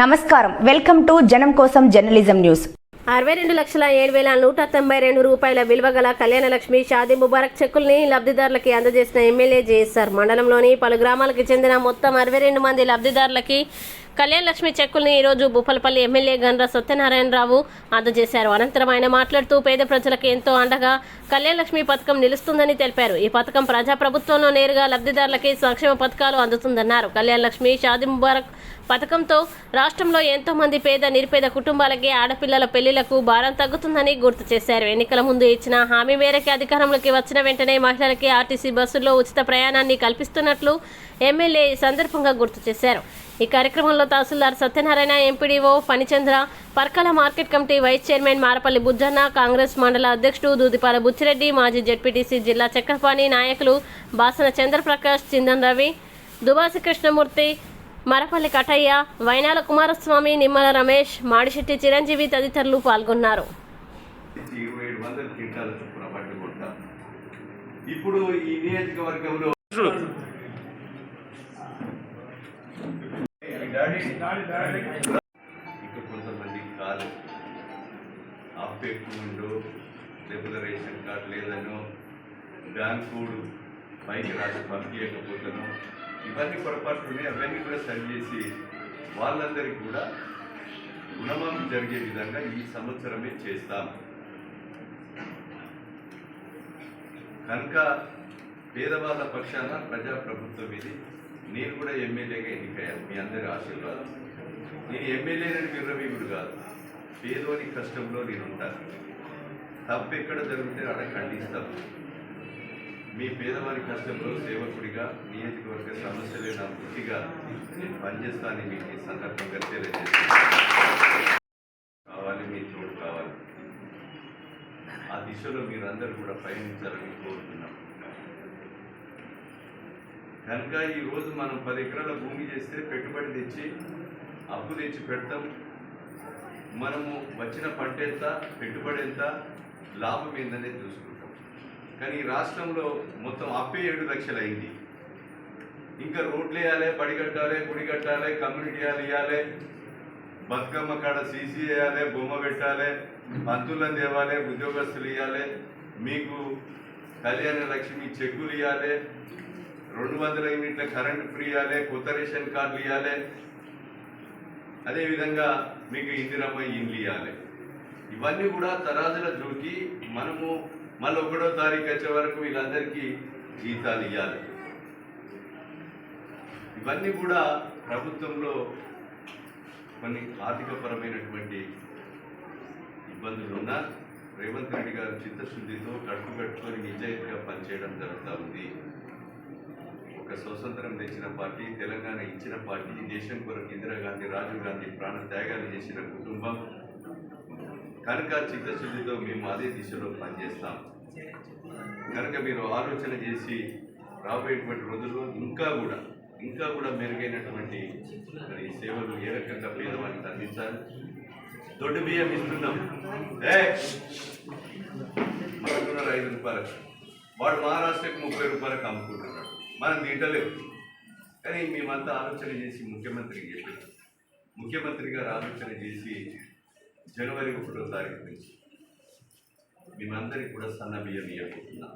నమస్కారం. Welcome to జనం కోసం జర్నలిజం న్యూస్. అరవై రెండు లక్షల ఏడు వేల నూట తొంభై రెండు రూపాయల విలువ గల కళ్యాణ లక్ష్మి షాదీ ముబారక్ చెక్కుల్ని లబ్ధిదారులకి అందజేసిన ఎమ్మెల్యే జేఎస్ఆర్. మండలంలోని పలు గ్రామాలకు చెందిన మొత్తం అరవై రెండు మంది లబ్ధిదారులకి కళ్యాణ్ లక్ష్మి చెక్కుల్ని ఈరోజు భూపాలపల్లి ఎమ్మెల్యే గండ్ర సత్యనారాయణరావు అందజేశారు. అనంతరం ఆయన మాట్లాడుతూ పేద ప్రజలకు ఎంతో అండగా కళ్యాణ్ లక్ష్మి పథకం నిలుస్తుందని తెలిపారు. ఈ పథకం ప్రజాప్రభుత్వంలో నేరుగా లబ్ధిదారులకి సంక్షేమ పథకాలు అందుతుందన్నారు. కళ్యాణ్ లక్ష్మి షాది ముబారక్ పథకంతో రాష్ట్రంలో ఎంతో మంది పేద నిరుపేద కుటుంబాలకి ఆడపిల్లల పెళ్ళిలకు భారం తగ్గుతుందని గుర్తు చేశారు. ఎన్నికల ముందు ఇచ్చిన హామీ మేరకు అధికారంలోకి వచ్చిన వెంటనే మహిళలకి ఆర్టీసీ బస్సుల్లో ఉచిత ప్రయాణాన్ని కల్పిస్తున్నట్లు ఎమ్మెల్యే ఈ సందర్భంగా గుర్తు చేశారు. ఈ కార్యక్రమంలో tahsildar Satyanarayana MPDO Phanichandra Parkala market committee vice chairman Marapalli Bujjanna Congress mandal అధ్యక్షుడు దూదిపాల బుచ్చిరెడ్డి మాజీ జెడ్పీటీసీ జిల్లా చక్రపాణి నాయకులు బాసన చంద్రప్రకాష్ చిందన్ రవి దుబాసి కృష్ణమూర్తి మరపల్లి కటయ్య వైనాల కుమారస్వామి నిమ్మల రమేష్ మాడిశెట్టి చిరంజీవి తదితరులు పాల్గొన్నారు. ఇప్పుడు ఈ నియోజకవర్గంలో ఇక కొంతమంది కాదు. అప్పెక్కుండు లేకపోతే రేషన్ కార్డు లేదనో బ్యాంకుడు పైకి రాసి పంపించకపోతాను ఇవన్నీ పొరపాట్లు ఉన్నాయి అవన్నీ కూడా సరి చేసి వాళ్ళందరికీ కూడా గుణమం జరిగే విధంగా ఈ సంవత్సరమే చేస్తాం. కనుక పేదవాళ్ళ పక్షాన ప్రజాప్రభుత్వం ఇది నేను కూడా ఎమ్మెల్యేగా ఎన్నికయ్యాను. మీ అందరి ఆశీర్వాదం. నేను ఎమ్మెల్యేనని విర్రవీకుడు కాదు. పేదోని కష్టంలో నేను ఉంటాను. తప్పు ఎక్కడ జరిగితే అక్కడ ఖండిస్తాను. మీ పేదవారి కష్టంలో సేవకుడిగా నియోజకవర్గ సమస్యలే నా వృత్తిగా నేను పనిచేస్తానని మీకు ఈ సందర్భంగా తెలియజేస్తాను కావాలి మీ చోటు కావాలి. ఆ దిశలో మీరందరూ కూడా పయనించాలని కోరుతున్నాం కనుక ఈ రోజు మనం పది ఎకరాల భూమి చేస్తే పెట్టుబడి తెచ్చి అప్పు తెచ్చి పెడతాం. మనము వచ్చిన పంట ఎంత పెట్టుబడి ఎంత లాభం ఏందనేది చూసుకుంటాం. కానీ ఈ రాష్ట్రంలో మొత్తం అప్పే ఏడు లక్షలు అయింది. ఇంకా రోడ్లు వేయాలి బడి కట్టాలి గుడి కట్టాలి కమ్యూనిటీ హాల్ ఇవ్వాలి బతుకమ్మ కాడ సీసీ వేయాలి బొమ్మ పెట్టాలి పంతులను తేవాలి ఉద్యోగస్తులు ఇవ్వాలి మీకు కళ్యాణ లక్ష్మి చెక్కులు ఇవ్వాలి రెండు వందల యూనిట్ల కరెంట్ ఫ్రీ ఇవ్వాలి కొత్త రేషన్ కార్డులు ఇవ్వాలి. అదేవిధంగా మీకు ఇందిరమ్మ ఇండ్లు ఇవ్వాలి. ఇవన్నీ కూడా తరాజుల జోకి మనము మళ్ళీ ఒకటో తారీఖు వచ్చే వరకు వీళ్ళందరికీ జీతాలు ఇవ్వాలి. ఇవన్నీ కూడా ప్రభుత్వంలో కొన్ని ఆర్థికపరమైనటువంటి ఇబ్బందులు ఉన్నా రేవంత్ రెడ్డి గారు చిత్తశుద్ధితో కట్టు కట్టుకొని నిజాయితీగా పనిచేయడం జరుగుతూ ఉంది. ఒక స్వతంత్రం తెచ్చిన పార్టీ తెలంగాణ ఇచ్చిన పార్టీ దేశం కొరకు ఇందిరాగాంధీ రాజీవ్ గాంధీ ప్రాణ త్యాగాలు చేసిన కుటుంబం. కనుక చిత్తశుద్ధితో మేము అదే దిశలో పనిచేస్తాం. కనుక మీరు ఆలోచన చేసి రాబోయేటువంటి రోజుల్లో ఇంకా కూడా ఇంకా కూడా మెరుగైనటువంటి మరి సేవలు ఏ రకంగా పేదవానికి అందించాలి? దొడ్డు బియ్యం ఇస్తున్నాం. ఐదు రూపాయలకు వాడు మహారాష్ట్రకు ముప్పై రూపాయలకు అమ్ముకుంటున్నాడు. మనం తింటలేము కానీ మేమంతా ఆలోచన చేసి ముఖ్యమంత్రికి చెప్పిన. ముఖ్యమంత్రి గారు ఆలోచన చేసి జనవరి ఒకటో తారీఖు నుంచి మేమందరికి కూడా సన్న బియ్యం ఇవ్వబోతున్నాం.